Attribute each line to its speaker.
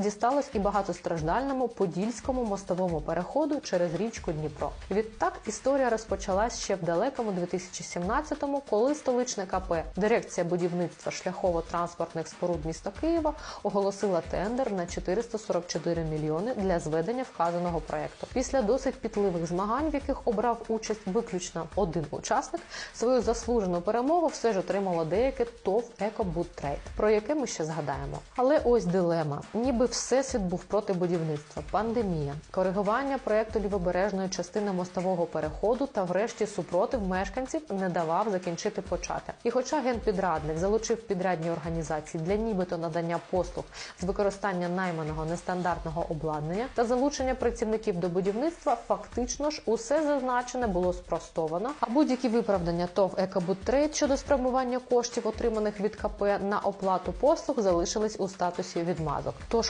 Speaker 1: дісталось і багатостраждальному подільському мостовому переходу через річку Дніпро. Відтак історія розпочалась ще в далекому 2017-му, коли столичне КП дирекція будівництва шляхово-транспортних споруд міста Києва оголосила тендер на 444 мільйони для зведення вказаного проекту. Після досить пітливих змагань, в яких обрав участь виключно один учасник, свою заслужену перемогу все ж отримало деяке ТОВ «Екобудтрейд», про яке ми ще згадаємо. Але ось дилема: ніби всесвіт був проти будівництва, пандемія, коригування проекту лівобережної частини мостового переходу та, врешті, супротив мешканців не давав закінчити почати. І хоча генпідрядник залучив підрядні організації для нібито надання послуг з використання найманого нестандартного обладнання та залучення працівників до будівництва, фактично ж усе зазначене було спростовано. А будь-які виправдання ТОВ «Екобудтрейд» щодо спрямування коштів, отриманих від КП на оплату послуг, залишились у статусі відмазок. Тож